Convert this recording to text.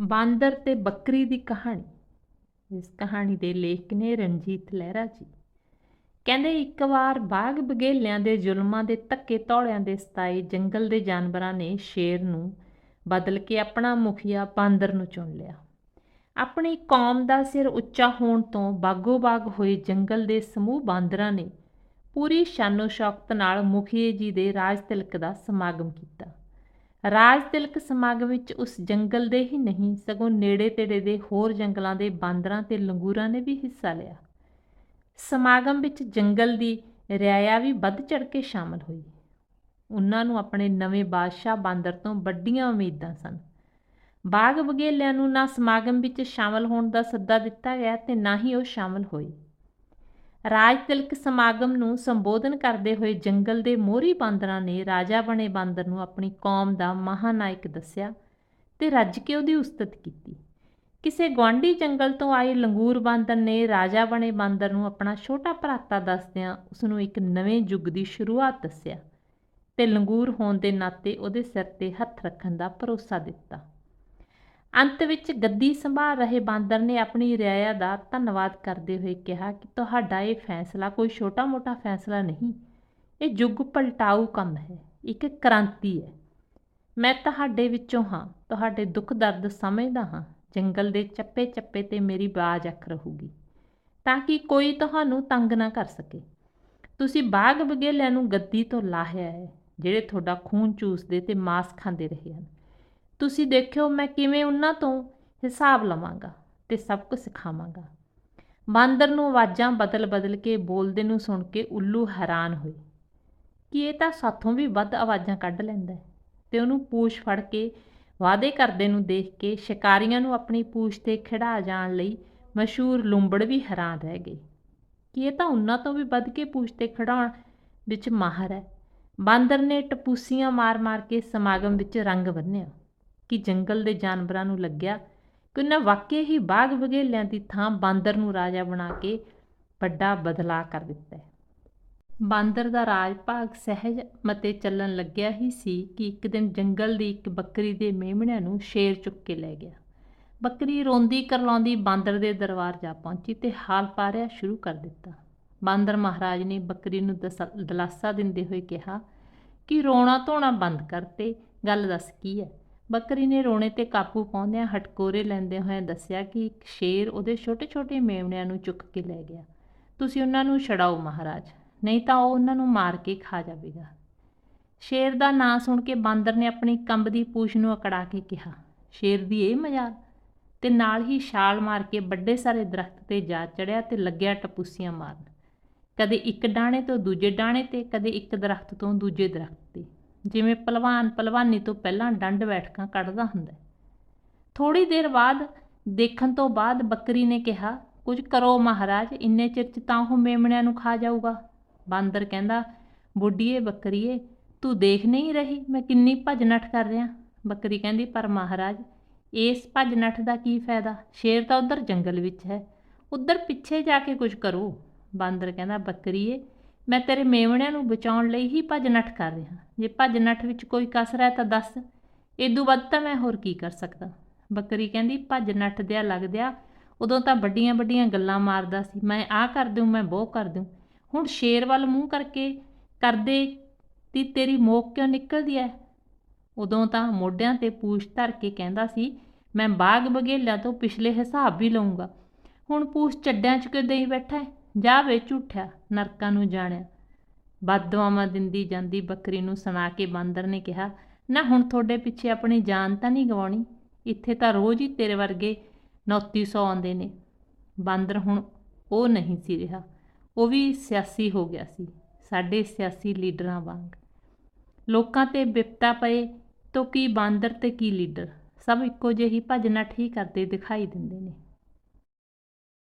ਬਾਂਦਰ ਤੇ ਬੱਕਰੀ ਦੀ ਕਹਾਣੀ। ਇਸ ਕਹਾਣੀ ਦੇ ਲੇਖਕ ਨੇ ਰਣਜੀਤ ਲਹਿਰਾ ਜੀ। ਕਹਿੰਦੇ, ਇੱਕ ਵਾਰ ਬਾਗ ਬਗੇਲਿਆਂ ਦੇ ਜ਼ੁਲਮਾਂ ਦੇ ਧੱਕੇ ਧੌਲਿਆਂ ਦੇ ਸਤਾਏ ਜੰਗਲ ਦੇ ਜਾਨਵਰਾਂ ਨੇ ਸ਼ੇਰ ਨੂੰ ਬਦਲ ਕੇ ਆਪਣਾ ਮੁਖੀਆ ਬਾਂਦਰ ਨੂੰ ਚੁਣ ਲਿਆ। ਆਪਣੀ ਕੌਮ ਦਾ ਸਿਰ ਉੱਚਾ ਹੋਣ ਤੋਂ ਬਾਗੋ ਬਾਗ ਹੋਏ ਜੰਗਲ ਦੇ ਸਮੂਹ ਬਾਂਦਰਾਂ ਨੇ ਪੂਰੀ ਸ਼ਾਨੋ ਸ਼ੌਕਤ ਨਾਲ ਮੁਖੀਏ ਜੀ ਦੇ ਰਾਜ ਤਿਲਕ ਦਾ ਸਮਾਗਮ ਕੀਤਾ। ਰਾਜ ਤਿਲਕ ਸਮਾਗਮ ਵਿੱਚ ਉਸ ਜੰਗਲ ਦੇ ਹੀ ਨਹੀਂ, ਸਗੋਂ ਨੇੜੇ ਤੇੜੇ ਦੇ ਹੋਰ ਜੰਗਲਾਂ ਦੇ ਬਾਂਦਰਾਂ ਤੇ ਲੰਗੂਰਾਂ ਨੇ ਵੀ ਹਿੱਸਾ ਲਿਆ। ਸਮਾਗਮ ਵਿੱਚ ਜੰਗਲ ਦੀ ਰਿਆਇਆ ਵੀ ਵੱਧ ਚੜ ਕੇ ਸ਼ਾਮਲ ਹੋਈ। ਉਹਨਾਂ ਨੂੰ ਆਪਣੇ ਨਵੇਂ ਬਾਦਸ਼ਾਹ ਬਾਂਦਰ ਤੋਂ ਵੱਡੀਆਂ ਉਮੀਦਾਂ ਸਨ। ਬਾਗ ਬਗੇਲਿਆਂ ਨੂੰ ਨਾ ਸਮਾਗਮ ਵਿੱਚ ਸ਼ਾਮਲ ਹੋਣ ਦਾ ਸੱਦਾ ਦਿੱਤਾ ਗਿਆ ਤੇ ਨਾ ਹੀ ਉਹ ਸ਼ਾਮਲ ਹੋਏ ਰਾਜ ਤਿਲਕ ਸਮਾਗਮ ਨੂੰ ਸੰਬੋਧਨ ਕਰਦੇ ਹੋਏ ਜੰਗਲ ਦੇ ਮੋਹਰੀ ਬਾਂਦਰਾਂ ਨੇ ਰਾਜਾ ਬਣੇ ਬਾਂਦਰ ਨੂੰ ਆਪਣੀ ਕੌਮ ਦਾ ਮਹਾਨਾਇਕ ਦੱਸਿਆ ਤੇ ਰੱਜ ਕੇ ਉਹਦੀ ਉਸਤਤ ਕੀਤੀ। ਕਿਸੇ ਗਵਾਂਢੀ ਜੰਗਲ ਤੋਂ ਆਏ ਲੰਗੂਰ ਬਾਂਦਰ ਨੇ ਰਾਜਾ ਬਣੇ ਬਾਂਦਰ ਨੂੰ ਆਪਣਾ ਛੋਟਾ ਭਰਾਤਾ ਦੱਸਦਿਆਂ ਉਸ ਨੂੰ ਇੱਕ ਨਵੇਂ ਯੁੱਗ ਦੀ ਸ਼ੁਰੂਆਤ ਦੱਸਿਆ ਤੇ ਲੰਗੂਰ ਹੋਣ ਦੇ ਨਾਤੇ ਉਹਦੇ ਸਿਰ ਤੇ ਹੱਥ ਰੱਖਣ ਦਾ ਭਰੋਸਾ ਦਿੱਤਾ। ਅੰਤ ਵਿੱਚ ਗੱਦੀ ਸੰਭਾਲ ਰਹੇ ਬਾਂਦਰ ਨੇ ਆਪਣੀ ਰਿਆਇਆ ਦਾ ਧੰਨਵਾਦ ਕਰਦੇ ਹੋਏ ਕਿਹਾ ਕਿ ਤੁਹਾਡਾ ਇਹ ਫੈਸਲਾ ਕੋਈ ਛੋਟਾ-ਮੋਟਾ ਫੈਸਲਾ ਨਹੀਂ। ਇਹ ਯੁੱਗ ਪਲਟਾਊ ਕੰਮ ਹੈ, ਇੱਕ ਕ੍ਰਾਂਤੀ ਹੈ। ਮੈਂ ਤੁਹਾਡੇ ਵਿੱਚੋਂ ਹਾਂ, ਤੁਹਾਡੇ ਦੁੱਖ ਦਰਦ ਸਮਝਦਾ ਹਾਂ, ਜੰਗਲ ਦੇ ਚੱਪੇ-ਚੱਪੇ ਤੇ ਮੇਰੀ ਬਾਜ਼ ਅੱਖ ਰਹੂਗੀ, ਤਾਂ ਕਿ ਕੋਈ ਤੁਹਾਨੂੰ ਤੰਗ ਨਾ ਕਰ ਸਕੇ। ਤੁਸੀਂ ਬਾਗ ਬਗੇਲਿਆਂ ਨੂੰ ਗੱਦੀ ਤੋਂ ਲਾਹਿਆ ਹੈ, ਜਿਹੜੇ ਤੁਹਾਡਾ ਖੂਨ ਚੂਸਦੇ ਤੇ ਮਾਸ ਖਾਂਦੇ ਰਹੇ ਹਨ। ਤੁਸੀਂ ਦੇਖਿਓ ਮੈਂ ਕਿਵੇਂ ਉਹਨਾਂ ਤੋਂ ਹਿਸਾਬ ਲਵਾਂਗਾ ਤੇ ਸਭ ਕੁਝ ਸਿਖਾਵਾਂਗਾ। ਬਾਂਦਰ ਨੂੰ ਆਵਾਜ਼ਾਂ ਬਦਲ-ਬਦਲ ਕੇ ਬੋਲਦੇ ਨੂੰ ਸੁਣ ਕੇ ਉੱਲੂ ਹੈਰਾਨ ਹੋਏ। ਕਿ ਇਹ ਤਾਂ ਸਾਥੋਂ ਵੀ ਵੱਧ ਆਵਾਜ਼ਾਂ ਕੱਢ ਲੈਂਦਾ ਹੈ? ਤੇ ਉਹਨੂੰ ਪੂਛ ਫੜ ਕੇ ਵਾਅਦੇ ਕਰਦੇ ਨੂੰ ਦੇਖ ਕੇ ਸ਼ਿਕਾਰੀਆਂ ਨੂੰ ਆਪਣੀ ਪੂਛ ਤੇ ਖਿਡਾ ਜਾਣ ਲਈ ਮਸ਼ਹੂਰ ਲੂੰਬੜ ਵੀ ਹੈਰਾਨ ਰਹਿ ਗਈ ਕਿ ਇਹ ਤਾਂ ਉਹਨਾਂ ਤੋਂ ਵੀ ਵੱਧ ਕੇ ਪੂਛ ਤੇ ਖੜਾਉਣ ਵਿੱਚ ਮਾਹਰ ਹੈ? ਬਾਂਦਰ ਨੇ ਟਪੂਸੀਆਂ ਮਾਰ-ਮਾਰ ਕੇ ਸਮਾਗਮ ਵਿੱਚ ਰੰਗ ਬੰਨਿਆ ਕਿ ਜੰਗਲ ਦੇ ਜਾਨਵਰਾਂ ਨੂੰ ਲੱਗਿਆ ਕਿ ਉਹਨਾਂ ਵਾਕਿਆ ਹੀ ਬਾਗ ਬਗੇਲਿਆਂ ਦੀ ਥਾਂ ਬਾਂਦਰ ਨੂੰ ਰਾਜਾ ਬਣਾ ਕੇ ਵੱਡਾ ਬਦਲਾਅ ਕਰ ਦਿੱਤਾ ਹੈ। ਬਾਂਦਰ ਦਾ ਰਾਜ ਭਾਗ ਸਹਿਜ ਮਤੇ ਚੱਲਣ ਲੱਗਿਆ ਹੀ ਸੀ ਕਿ ਇੱਕ ਦਿਨ ਜੰਗਲ ਦੀ ਇੱਕ ਬੱਕਰੀ ਦੇ ਮੇਮਣਿਆਂ ਨੂੰ ਸ਼ੇਰ ਚੁੱਕ ਕੇ ਲੈ ਗਿਆ। ਬੱਕਰੀ ਰੋਂਦੀ ਕਰਲਾਉਂਦੀ ਬਾਂਦਰ ਦੇ ਦਰਬਾਰ ਜਾ ਪਹੁੰਚੀ ਤੇ ਹਾਲ ਪਾਰਿਆ ਸ਼ੁਰੂ ਕਰ ਦਿੱਤਾ। ਬਾਂਦਰ ਮਹਾਰਾਜ ਨੇ ਬੱਕਰੀ ਨੂੰ ਦਲਾਸਾ ਦਿੰਦੇ ਹੋਏ ਕਿਹਾ ਕਿ ਰੋਣਾ ਧੋਣਾ ਬੰਦ ਕਰ ਤੇ ਗੱਲ ਦੱਸ ਕੀ ਹੈ? ਬੱਕਰੀ ਨੇ ਰੋਣੇ ਤੇ ਕਾਬੂ ਪਾਉਂਦਿਆਂ ਹਟਕੋਰੇ ਲੈਂਦੇ ਹੋਏ ਦੱਸਿਆ ਕਿ ਇੱਕ ਸ਼ੇਰ ਉਹਦੇ ਛੋਟੇ-ਛੋਟੇ ਮੇਮਣਿਆਂ ਨੂੰ ਚੁੱਕ ਕੇ ਲੈ ਗਿਆ। ਤੁਸੀਂ ਉਹਨਾਂ ਨੂੰ ਛਡਾਓ ਮਹਾਰਾਜ, ਨਹੀਂ ਤਾਂ ਉਹ ਉਹਨਾਂ ਨੂੰ ਮਾਰ ਕੇ ਖਾ ਜਾਵੇਗਾ। ਸ਼ੇਰ ਦਾ ਨਾਂ ਸੁਣ ਕੇ ਬਾਂਦਰ ਨੇ ਆਪਣੀ ਕੰਬਦੀ ਪੂਛ ਨੂੰ ਅਕੜਾ ਕੇ ਕਿਹਾ, ਸ਼ੇਰ ਦੀ ਇਹ ਮਜ਼ਾਕ? ਤੇ ਨਾਲ ਹੀ ਛਾਲ ਮਾਰ ਕੇ ਵੱਡੇ ਸਾਰੇ ਦਰਖਤ ਤੇ ਜਾ ਚੜਿਆ ਤੇ ਲੱਗਿਆ ਟਪੂਸੀਆਂ ਮਾਰਨ। ਕਦੇ ਇੱਕ ਡਾਣੇ ਤੋਂ ਦੂਜੇ ਡਾਣੇ ਤੇ, ਕਦੇ ਇੱਕ ਦਰਖਤ ਤੋਂ ਦੂਜੇ ਦਰਖਤ ਤੇ। ਜਿਵੇਂ ਪਹਿਲਵਾਨ ਪਹਿਲਵਾਨੀ ਤੋਂ ਪਹਿਲਾਂ ਡੰਡ ਬੈਠਕਾਂ ਕੱਢਦਾ ਹੁੰਦਾ ਥੋੜੀ ਦੇਰ ਬਾਅਦ ਦੇਖਣ ਤੋਂ ਬਾਅਦ ਬੱਕਰੀ ਨੇ ਕਿਹਾ, ਕੁਝ ਕਰੋ ਮਹਾਰਾਜ, ਇੰਨੇ ਚਿਰ ਚ ਤਾਂ ਉਹ ਮੇਮਣਿਆਂ ਨੂੰ ਖਾ ਜਾਊਗਾ। ਬਾਂਦਰ ਕਹਿੰਦਾ, ਬੁੱਢੀਏ, ਬੱਕਰੀਏ, ਤੂੰ ਦੇਖ ਨਹੀਂ ਰਹੀ ਮੈਂ ਕਿੰਨੀ ਭੱਜ ਨੱਠ ਕਰ ਰਿਹਾ। ਬੱਕਰੀ ਕਹਿੰਦੀ, ਪਰ ਮਹਾਰਾਜ, ਇਸ ਭੱਜ ਨੱਠ ਦਾ ਕੀ ਫਾਇਦਾ? ਸ਼ੇਰ ਤਾਂ ਉਧਰ ਜੰਗਲ ਵਿੱਚ ਹੈ, ਉਧਰ ਪਿੱਛੇ ਜਾ ਕੇ ਕੁਝ ਕਰੋ। ਬਾਂਦਰ ਕਹਿੰਦਾ, ਬੱਕਰੀਏ ਮੈਂ ਤੇਰੇ ਮੇਵਣਿਆਂ ਨੂੰ ਬਚਾਉਣ ਲਈ ਹੀ ਭੱਜ ਨੱਠ ਕਰ ਰਿਹਾ ਜੇ ਭੱਜ ਨੱਠ ਵਿੱਚ ਕੋਈ ਕਸਰ ਹੈ ਤਾਂ ਦੱਸ ਇਦੋਂ ਵੱਧ ਤਾਂ ਮੈਂ ਹੋਰ ਕੀ ਕਰ ਸਕਦਾ? ਬੱਕਰੀ ਕਹਿੰਦੀ, ਭੱਜ ਨੱਠ ਦਿਆ ਲੱਗਦਿਆ, ਉਦੋਂ ਤਾਂ ਵੱਡੀਆਂ ਵੱਡੀਆਂ ਗੱਲਾਂ ਮਾਰਦਾ ਸੀ। ਮੈਂ ਆਹ ਕਰ ਦਿਉ, ਮੈਂ ਉਹ ਕਰ ਦਿਉ। ਹੁਣ ਸ਼ੇਰ ਵੱਲ ਮੂੰਹ ਕਰਕੇ ਕਰਦੇ ਤੀ ਤੇਰੀ ਮੋਕ ਕਿਉਂ ਨਿਕਲਦੀ ਐ? ਉਦੋਂ ਤਾਂ ਮੋਢਿਆਂ ਤੇ ਪੂਛ ਧਰ ਕੇ ਕਹਿੰਦਾ ਸੀ, ਮੈਂ ਬਾਗ ਬਗੇਲਿਆਂ ਤੋਂ ਪਿਛਲੇ ਹਿਸਾਬ ਵੀ ਲਵਾਂਗਾ ਹੁਣ ਪੂਛ ਚੱਡਿਆਂ 'ਚ ਕਿਉਂ ਦੇਈ ਬੈਠਾ ਜਾ ਵੇ ਝੂਠਿਆ ਨਰਕਾਂ ਨੂੰ ਜਾਣਿਆ। ਬਦਦੁਆਵਾਂ ਦਿੰਦੀ ਜਾਂਦੀ ਬੱਕਰੀ ਨੂੰ ਸੁਣਾ ਕੇ ਬਾਂਦਰ ਨੇ ਕਿਹਾ, ਨਾ ਹੁਣ ਤੁਹਾਡੇ ਪਿੱਛੇ ਆਪਣੀ ਜਾਨ ਤਾਂ ਨਹੀਂ ਗਵਾਉਣੀ। ਇੱਥੇ ਤਾਂ ਰੋਜ਼ ਹੀ ਤੇਰੇ ਵਰਗੇ 2900 ਆਉਂਦੇ ਨੇ। ਬਾਂਦਰ ਹੁਣ ਉਹ ਨਹੀਂ ਸੀ ਰਿਹਾ। ਉਹ ਵੀ ਸਿਆਸੀ ਹੋ ਗਿਆ ਸੀ, ਸਾਡੇ ਸਿਆਸੀ ਲੀਡਰਾਂ ਵਾਂਗ। ਲੋਕਾਂ ਤੇ ਵਿਪਤਾ ਪਏ ਤੋਂ ਕੀ ਬਾਂਦਰ ਤੇ ਕੀ ਲੀਡਰ? ਸਭ ਇੱਕੋ ਜਿਹੀ ਭਜਨਾ ਠੀਕ ਕਰਦੇ ਦਿਖਾਈ ਦਿੰਦੇ ਨੇ।